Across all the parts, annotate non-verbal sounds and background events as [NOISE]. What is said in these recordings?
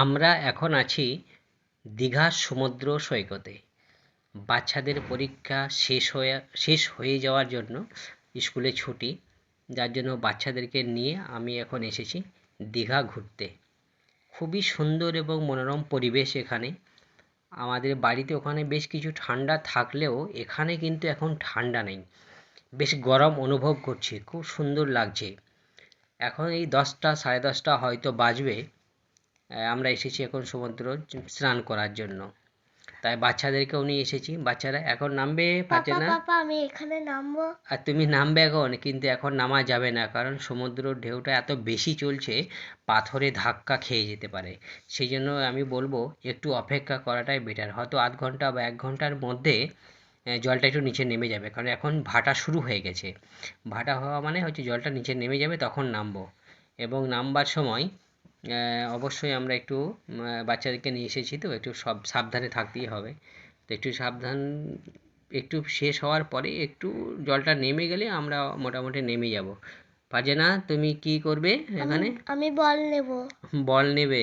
আমরা এখন আছি দীঘার সমুদ্র সৈকতে। বাচ্চাদের পরীক্ষা শেষ হয়ে শেষ হয়ে যাওয়ার জন্য স্কুলে ছুটি, যার জন্য বাচ্চাদেরকে নিয়ে আমি এখন এসেছি দীঘা ঘুরতে। খুবই সুন্দর এবং মনোরম পরিবেশ এখানে। আমাদের বাড়িতে ওখানে বেশ কিছু ঠান্ডা থাকলেও এখানে কিন্তু এখন ঠান্ডা নেই। বেশ গরম অনুভব করছি, খুব সুন্দর লাগছে। এখন এই দশটা, সাড়ে দশটা হয়তো বাজবে। আমরা এসেছি এখন সমুদ্র স্নান করার জন্য। তাই বাচ্চাদেরকেও নিয়ে এসেছি। বাচ্চারা এখন নামবে? পারছে না? পাপা আমি এখানে নামবো। আর তুমি নামবে এখন? কিন্তু এখন নামা যাবে না কারণ সমুদ্র ঢেউটা এত বেশি চলছে পাথরে ধাক্কা খেয়ে যেতে পারে। সেই জন্য আমি বলব একটু অপেক্ষা করাটাই বেটার হয়তো আধ ঘণ্টা বা এক ঘণ্টার মধ্যে জলটা একটু নিচে নেমে যাবে। কারণ এখন ভাটা শুরু হয়ে গেছে। ভাটা হওয়া মানে হচ্ছে জলটা নিচে নেমে যাবে তখন নামবো। এবং নামবার সময় অবশ্যই আমরা একটু বাচ্চাদেরকে নিয়ে এসেছি তো একটু সব সাবধানে থাকতেই হবে। তো একটু সাবধান একটু শেষ হওয়ার পরে একটু জলটা নেমে গেলে আমরা মোটামুটি নেমে যাব। না তুমি কি করবে এখানে? আমি বল নেব। বল নেবে।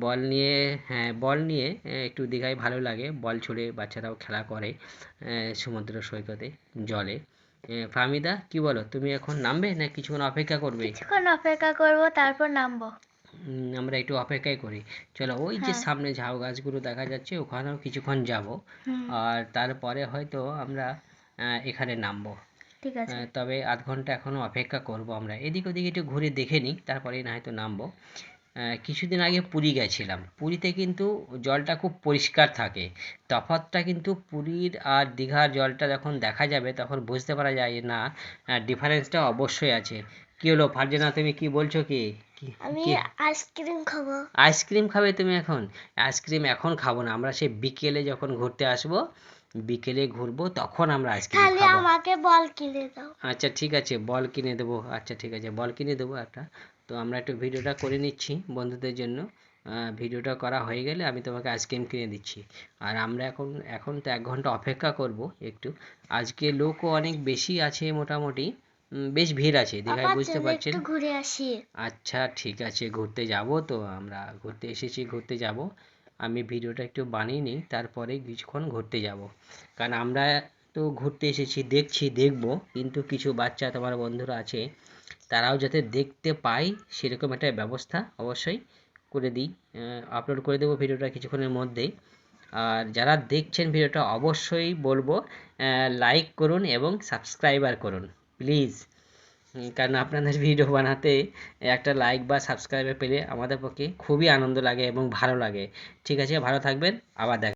বল নিয়ে হ্যাঁ বল নিয়ে একটু দীঘায় ভালো লাগে। বল ছুড়ে বাচ্চারাও খেলা করে আহ, সমুদ্র সৈকতে জলে। ফাহমিদা কি বলো? তুমি এখন নামবে না কিছুক্ষণ অপেক্ষা করবে? কিছুক্ষণ অপেক্ষা করব তারপর নামবো। আমরা একটু অপেক্ষাই করি। চলো ওই যে হ্যাঁ। সামনে ঝাউ গাছগুলো দেখা যাচ্ছে ওখানেও কিছুক্ষণ যাব। আর তারপরে হয়তো আমরা এখানে নামবো। ঠিক আছে। তবে আধ ঘণ্টা এখনও অপেক্ষা করব আমরা। এদিক ওদিক একটু ঘুরে দেখে নিই তারপরে না হয়তো নামবো। কিছুদিন আগে পুরী গেছিলাম। পুরীতে কিন্তু জলটা খুব পরিষ্কার থাকে। তফাৎটা কিন্তু পুরীর আর দীঘার জলটা যখন দেখা যাবে তখন বুঝতে পারা যায় যে না ডিফারেন্সটা অবশ্যই আছে। কি হলো ফারজানা তুমি কি বলছো কি? আমি আইসক্রিম খাব। আইসক্রিম খাবে তুমি এখন? আইসক্রিম এখন খাব না। আমরা সেই বিকেলে যখন ঘুরতে আসব বিকেলে ঘুরবো তখন আমরা আইসক্রিম তাহলে খাব। আমাকে বল কিনে দাও। আচ্ছা ঠিক আছে বল কিনে দেবো। আচ্ছা ঠিক আছে বল কিনে দেবো একটা। তো আমরা একটু ভিডিওটা করে নিচ্ছি বন্ধুদের জন্য। ভিডিওটা করা হয়ে গেলে আমি তোমাকে আইসক্রিম কিনে দিচ্ছি। আর আমরা এখন এখন তো এক ঘণ্টা অপেক্ষা করব একটু। আজকে লোকও অনেক বেশি আছে মোটামুটি। বেশ ভিড় আছে দীঘায় বুঝতে পারছেন? ঘুরে আসি। আচ্ছা ঠিক আছে ঘুরতে যাব তো আমরা ঘুরতে এসেছি ঘুরতে যাব। আমি ভিডিওটা একটু বানিয়ে নিই তারপরে কিছুক্ষণ ঘুরতে যাব। কারণ আমরা তো ঘুরতে এসেছি দেখছি দেখব কিন্তু কিছু বাচ্চা তোমার বন্ধুরা আছে তারাও যাতে দেখতে পায় সেরকম একটা ব্যবস্থা অবশ্যই করে দিই। আপলোড করে দেবো ভিডিওটা কিছুক্ষণের মধ্যেই। আর যারা দেখছেন ভিডিওটা অবশ্যই বলব লাইক করুন এবং সাবস্ক্রাইবার করুন। প্লিজ কারণ আপনাদের [LAUGHS] ভিডিও বানাতে একটা লাইক বা সাবস্ক্রাইবার পেলে আমাদের পক্ষে খুবই আনন্দ লাগে এবং ভালো লাগে। ঠিক আছে, ভালো থাকবেন, আবার দেখা